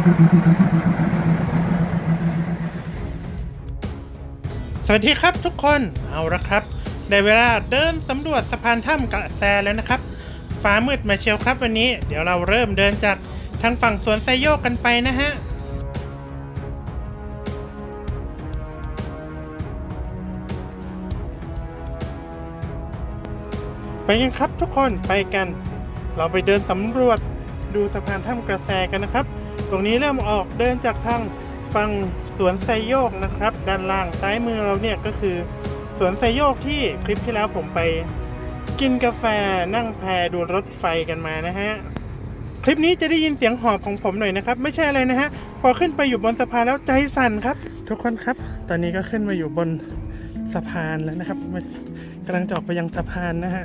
สวัสดีครับทุกคนเอาละครับ ได้เวลาเดินสำรวจสะพานถ้ำกระแสแล้วนะครับ ฟ้ามืดมาเชียวครับวันนี้ เดี๋ยวเราเริ่มเดินจากทางฝั่งสวนไซโยกกันไปนะฮะไปกันครับทุกคนไปกัน เราไปเดินสำรวจดูสะพานถ้ำกระแสกันนะครับ ตรงนี้เริ่มออกเดินจากทางฝั่งสวนไซโยกนะครับ ด้านล่างซ้ายมือเราเนี่ยก็คือสวนไซโยกที่คลิปที่แล้วผมไปกินกาแฟนั่งแพดูรถไฟกันมานะฮะ คลิปนี้จะได้ยินเสียงหอบของผมหน่อยนะครับ ไม่ใช่อะไรนะฮะ พอขึ้นไปอยู่บนสะพานแล้วใจสั่นครับ ทุกคนครับ ตอนนี้ก็ขึ้นมาอยู่บนสะพานแล้วนะครับกำลังจะออกไปยังสะพานนะฮะ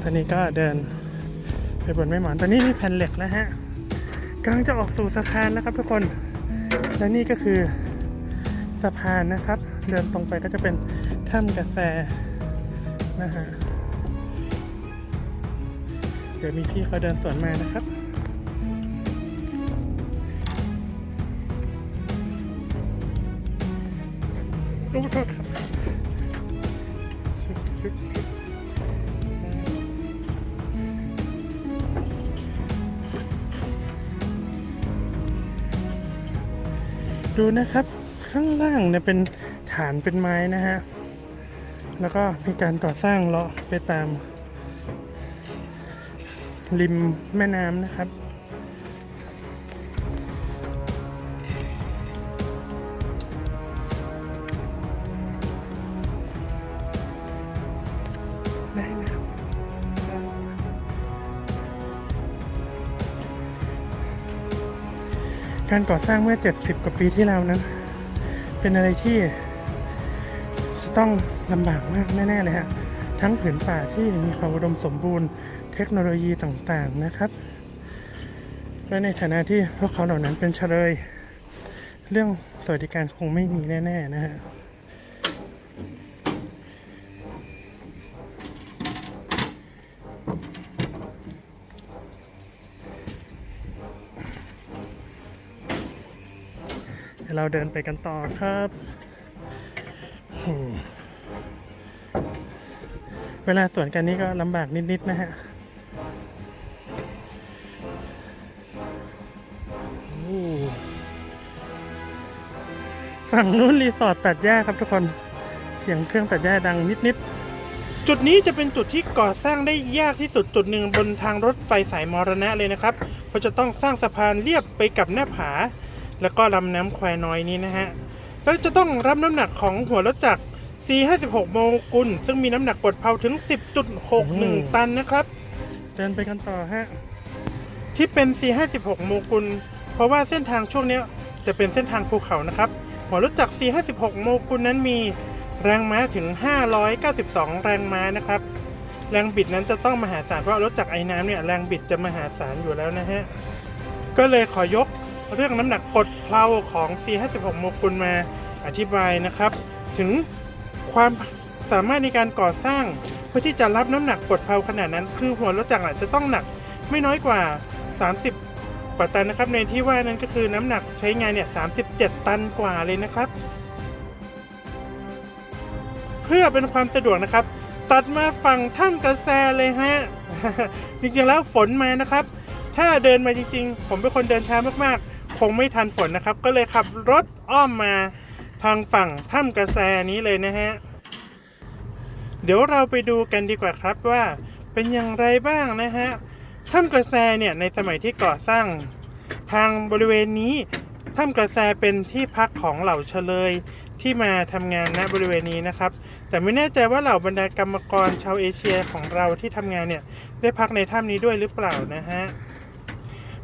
ตอนนี้ก็เดินไปบนแม่หมอนตอนนี้มีแผ่นเหล็กแล้วฮะ กำลังจะออกสู่สะพานนะครับทุกคน และนี่ก็คือสะพานนะครับ เดินตรงไปก็จะเป็นถ้ำกาแฟนะฮะเดี๋ยวมีพี่เขาเดินสวนมานะครับลูกโทษครับ ดูนะครับข้างล่างเนี่ยเป็นฐานเป็นไม้นะฮะ แล้วก็มีการก่อสร้างเลาะไปตาม ริมแม่น้ำนะครับ การก่อสร้างเมื่อ 70 กว่าปีที่แล้วนั้น เป็นอะไรที่ จะต้องลำบากมากแน่ๆเลยฮะทั้งผืนป่าที่มีความอุดมสมบูรณ์ เทคโนโลยีต่างๆนะครับ และในฐานะที่พวกเขาเหล่านั้นเป็นเฉลย เรื่องสวัสดิการคงไม่มีแน่ ๆ นะฮะ เดี๋ยวเราเดินไปกันต่อครับเวลาสวนกันนี้ก็ลำบากนิด ๆ นะฮะฝั่งนู้นรีสอร์ทตัดหญ้าครับทุกคนเสียงเครื่องตัดหญ้าดังนิด ๆ จุดนี้จะเป็นจุดที่ก่อสร้างได้ยากที่สุดจุดหนึ่งบนทางรถไฟสายมรณะเลยนะครับ เพราะจะต้องสร้างสะพานเรียบไปกับหน้าผา แล้วก็ลำน้ำควายน้อยนี้นะฮะแล้วจะต้องรับน้ำหนักของหัวรถจักร C56 โมกุล ซึ่งมีน้ำหนักกดเพาถึง 10.61 ตันนะครับ เดินไปกันต่อฮะ ที่เป็น C56 โมกุล เพราะว่าเส้นทางช่วงเนี้ยจะเป็นเส้นทางภูเขานะครับ หัวรถจักร C56 โมกุลนั้นมีแรงม้าถึง 592 แรงม้านะครับ แรงบิดนั้นจะต้องมหาศาลเพราะรถจักรไอ้น้ำเนี่ยแรงบิดจะมหาศาลอยู่แล้วนะฮะ ก็เลยขอยก เรื่องน้ำหนักกดเพลาของ C56 โมกุลมาอธิบายนะครับ ถึงความสามารถในการก่อสร้างเพื่อที่จะรับน้ำหนักกดเพลาขนาดนั้น คือหัวรถจักรจะต้องหนักไม่น้อยกว่า 30กว่าตันนะครับ ในที่ว่านั้นก็คือน้ำหนักใช้งานเนี่ย37 ตันกว่าเลยนะครับ เพื่อเป็นความสะดวกนะครับ ตัดมาฝั่งถ้ำกระแสเลยฮะจริงๆแล้วฝนมานะครับ ถ้าเดินมาจริง ๆ ผมเป็นคนเดินช้ามากๆ งไม่ทันฝนนะครับ ก็เลยขับรถอ้อมมาทางฝั่งถ้ำกระแสนี้เลยนะฮะ เดี๋ยวเราไปดูกันดีกว่าครับว่าเป็นอย่างไรบ้างนะฮะ ถ้ำกระแสเนี่ยในสมัยที่ก่อสร้าง ทางบริเวณนี้ถ้ำกระแสเป็นที่พักของเหล่าเฉลยที่มาทำงานณบริเวณนี้นะครับ แต่ไม่แน่ใจว่าเหล่าบรรดากรรมกรชาวเอเชียของเราที่ทำงานเนี่ยได้พักในถ้ำนี้ด้วยหรือเปล่านะฮะ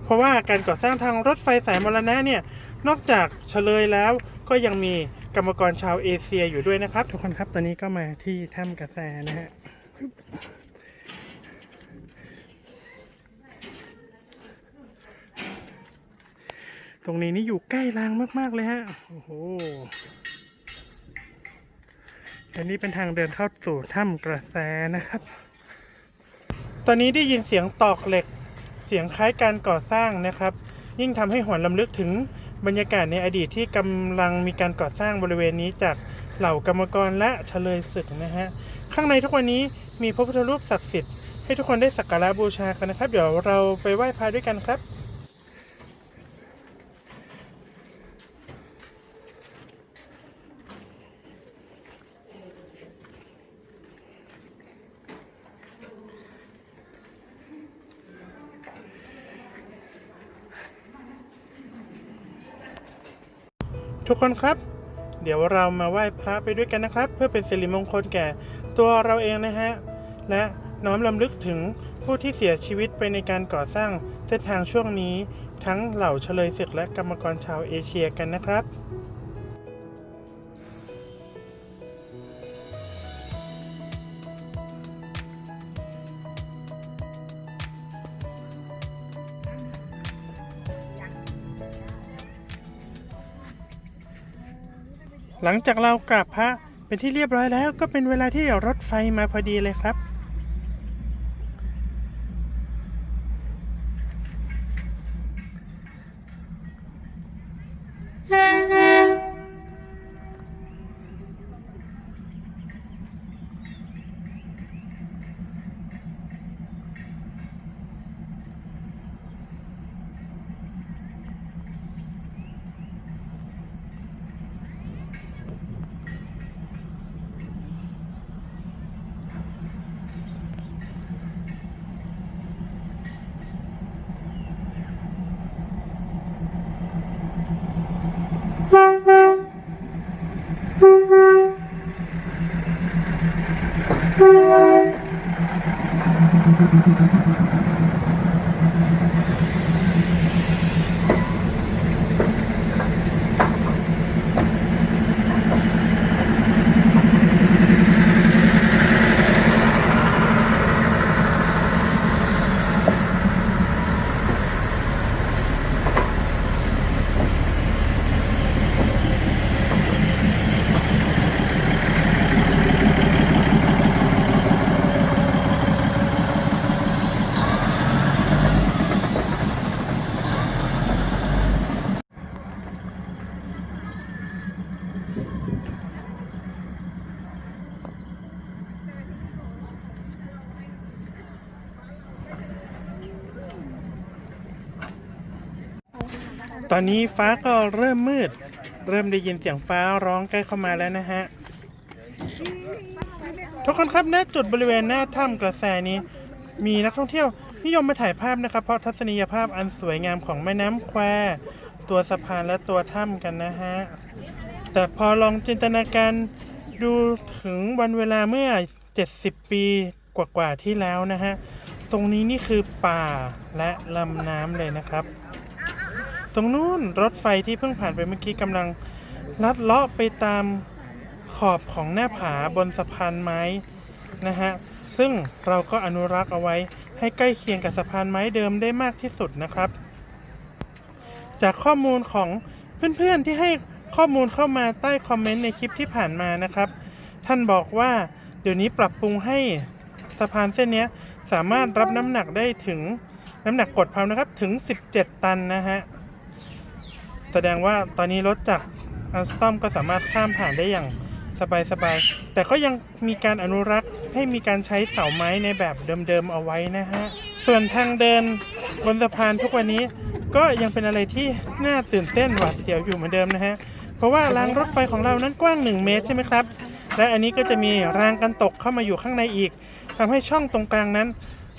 เพราะว่าการก่อสร้างทางรถไฟสายมรณะเนี่ยนอกจากเฉลยแล้วก็ยังมีกรรมกรชาวเอเชียอยู่ด้วยนะครับ ทุกคนครับตอนนี้ก็มาที่ถ้ำกระแสนะฮะตรงนี้นี่อยู่ใกล้รางมากๆเลยฮะโอ้โหอันนี้เป็นทางเดินเข้าสู่ถ้ำกระแสนะครับ ตอนนี้ได้ยินเสียงตอกเหล็ก เสียงคล้ายการก่อสร้างนะครับ ยิ่งทำให้หวนลำลึกถึงบรรยากาศในอดีตที่กำลังมีการก่อสร้างบริเวณนี้จากเหล่ากรรมกรและเฉลยศึกนะฮะข้างในทุกวันนี้มีพระพุทธรูปศักดิ์สิทธิ์ให้ทุกคนได้สักการะบูชากันนะครับ เดี๋ยวเราไปไหว้พระด้วยกันครับ ทุกคนครับ เดี๋ยวเรามาไหว้พระไปด้วยกันนะครับ เพื่อเป็นสิริมงคลแก่ตัวเราเองนะฮะ และน้อมลำลึกถึงผู้ที่เสียชีวิตไปในการก่อสร้างเส้นทางช่วงนี้ ทั้งเหล่าเฉลยศึกและกรรมกรชาวเอเชียกันนะครับ หลังจากเรากราบพระเป็นที่เรียบร้อยแล้วก็เป็นเวลาที่รถไฟมาพอดีเลยครับ ตอนนี้ฟ้าก็เริ่มมืด เริ่มได้ยินเสียงฟ้าร้องใกล้เข้ามาแล้วนะฮะ ทุกคนครับณจุดบริเวณหน้าถ้ำกระแสนี้ มีนักท่องเที่ยวนิยมมาถ่ายภาพนะครับ เพราะทัศนียภาพอันสวยงามของแม่น้ำแคว ตัวสะพานและตัวถ้ำกันนะฮะ แต่พอลองจินตนาการดูถึงวันเวลาเมื่อ 70 ปีกว่าๆที่แล้วนะฮะ ตรงนี้นี่คือป่าและลำน้ำเลยนะครับ ตรงนู้นรถไฟที่เพิ่งผ่านไปเมื่อกี้กำลังลัดเลาะไปตามขอบของหน้าผาบนสะพานไม้นะฮะ ซึ่งเราก็อนุรักษ์เอาไว้ให้ใกล้เคียงกับสะพานไม้เดิมได้มากที่สุดนะครับ จากข้อมูลของเพื่อนๆที่ให้ข้อมูลเข้ามาใต้คอมเมนต์ในคลิปที่ผ่านมานะครับ ท่านบอกว่าเดี๋ยวนี้ปรับปรุงให้สะพานเส้นนี้สามารถรับน้ำหนักได้ถึงน้ำหนักกดพลานะครับถึง 17 ตันนะฮะ แสดงว่าตอนนี้รถจากอัลสตอมก็สามารถข้ามผ่านได้อย่างสบายๆ แต่ก็ยังมีการอนุรักษ์ให้มีการใช้เสาไม้ในแบบเดิมๆเอาไว้นะฮะ ส่วนทางเดินบนสะพานทุกวันนี้ก็ยังเป็นอะไรที่น่าตื่นเต้นหวาดเสียวอยู่เหมือนเดิมนะฮะ เพราะว่ารางรถไฟของเรานั้นกว้าง 1 เมตรใช่ไหมครับ และอันนี้ก็จะมีรางกันตกเข้ามาอยู่ข้างในอีกทำให้ช่องตรงกลางนั้น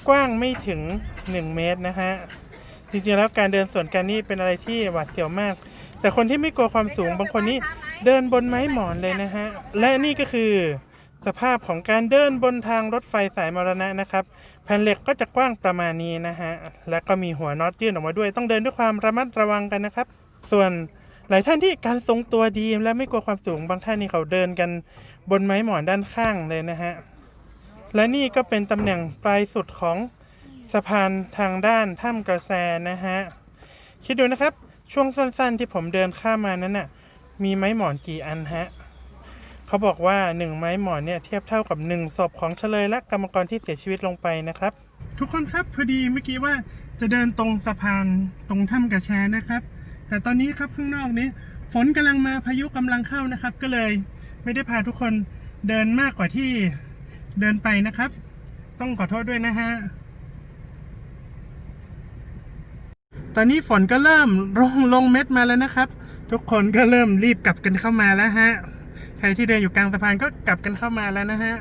กว้างไม่ถึง 1 เมตรนะฮะ จริงๆแล้วการเดินสวนกันนี่เป็นอะไรที่หวาดเสียวมาก แต่คนที่ไม่กลัวความสูงบางคนนี่เดินบนไม้หมอนเลยนะฮะ และนี่ก็คือ สภาพของการเดินบนทางรถไฟสายมรณะนะครับ แผ่นเหล็กก็จะกว้างประมาณนี้นะฮะ และก็มีหัวน็อตยื่นออกมาด้วย ต้องเดินด้วยความระมัดระวังกันนะครับ ส่วนหลายท่านที่การทรงตัวดีและไม่กลัวความสูงบางท่านนี่เขาเดินกันบนไม้หมอนด้านข้างเลยนะฮะ และนี่ก็เป็นตำแหน่งปลายสุดของ สะพานทางด้านถ้ำกระแสนะฮะ คิดดูนะครับ ช่วงสั้นๆที่ผมเดินข้ามมานั้นน่ะ มีไม้หมอนกี่อันฮะ เขาบอกว่าหนึ่งไม้หมอนเนี่ยเทียบเท่ากับหนึ่งศพของเฉลยและกรรมกรที่เสียชีวิตลงไปนะครับ ทุกคนครับพอดีเมื่อกี้ว่าจะเดินตรงสะพานตรงถ้ำกระแชนะครับ แต่ตอนนี้ครับข้างนอกนี้ ฝนกำลังมาพายุกำลังเข้านะครับ ก็เลยไม่ได้พาทุกคนเดินมากกว่าที่เดินไปนะครับ ต้องขอโทษด้วยนะฮะ ตอนนี้ฝนก็เริ่มลงลงเม็ดมาแล้วนะครับ ทุกคนก็เริ่มรีบกลับกันเข้ามาแล้วฮะ ใครที่เดินอยู่กลางสะพานก็กลับกันเข้ามาแล้วนะฮะ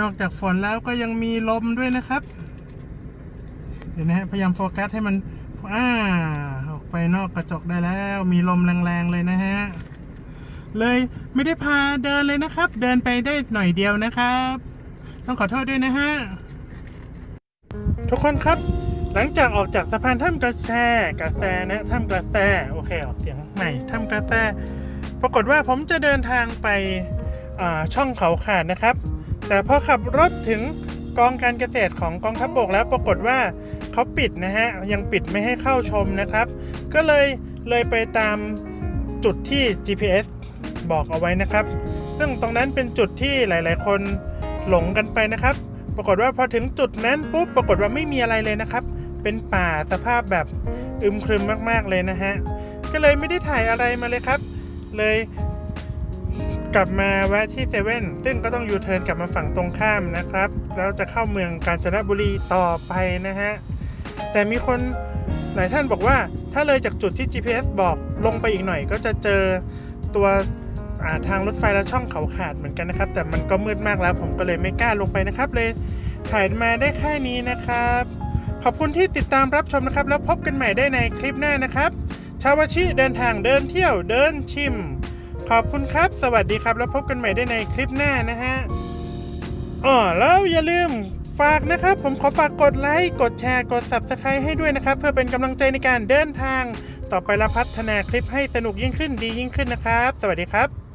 นอกจากฝนแล้วก็ยังมีลมด้วยนะครับ เดี๋ยวนะฮะพยายามโฟกัสให้มันอ่าออกไปนอกกระจกได้แล้ว มีลมแรงๆเลยนะฮะ เลยไม่ได้พาเดินเลยนะครับ เดินไปได้หน่อยเดียวนะครับ ต้องขอโทษด้วยนะฮะ ทุกคนครับ หลังจากออกจากสะพานถ้ำกระแสกระแสนะถ้ำกระแสโอเคออกเสียงใหม่ถ้ำกระแสปรากฏว่าผมจะเดินทางไปช่องเขาขาดนะครับ แต่พอขับรถถึงกองการเกษตรของกองทัพบกแล้วปรากฏว่าเขาปิดนะฮะยังปิดไม่ให้เข้าชมนะครับ ก็เลยเลยไปตามจุดที่ GPS บอกเอาไว้นะครับ ซึ่งตรงนั้นเป็นจุดที่หลาย ๆ คนหลงกันไปนะครับ ปรากฏว่าพอถึงจุดนั้นปุ๊บปรากฏว่าไม่มีอะไรเลยนะครับ เป็นป่าสภาพแบบอึมครึมมากๆเลยนะฮะ ก็เลยไม่ได้ถ่ายอะไรมาเลยครับ เลยกลับมาแวะที่เซเว่นซึ่งก็ต้องยูเทิร์นกลับมาฝั่งตรงข้ามนะครับ แล้วจะเข้าเมืองกาญจนบุรีต่อไปนะฮะ แต่มีคนหลายท่านบอกว่าถ้าเลยจากจุดที่ GPS บอกลงไปอีกหน่อยก็จะเจอตัว ทางรถไฟและช่องเขาขาดเหมือนกันนะครับ แต่มันก็มืดมากแล้ว ผมก็เลยไม่กล้าลงไปนะครับ เลยถ่ายมาได้แค่นี้นะครับ ขอบคุณที่ติดตามรับชมนะครับ แล้วพบกันใหม่ได้ในคลิปหน้านะครับ ชาวชิเดินทางเดินเที่ยวเดินชิม ขอบคุณครับ สวัสดีครับ แล้วพบกันใหม่ได้ในคลิปหน้านะฮะอ๋อแล้วอย่าลืมฝากนะครับ ผมขอฝากกดไลค์กดแชร์กด Subscribe ให้ด้วยนะครับ เพื่อเป็นกำลังใจในการเดินทางต่อไปและพัฒนาคลิปให้สนุกยิ่งขึ้นดียิ่งขึ้นนะครับ สวัสดีครับ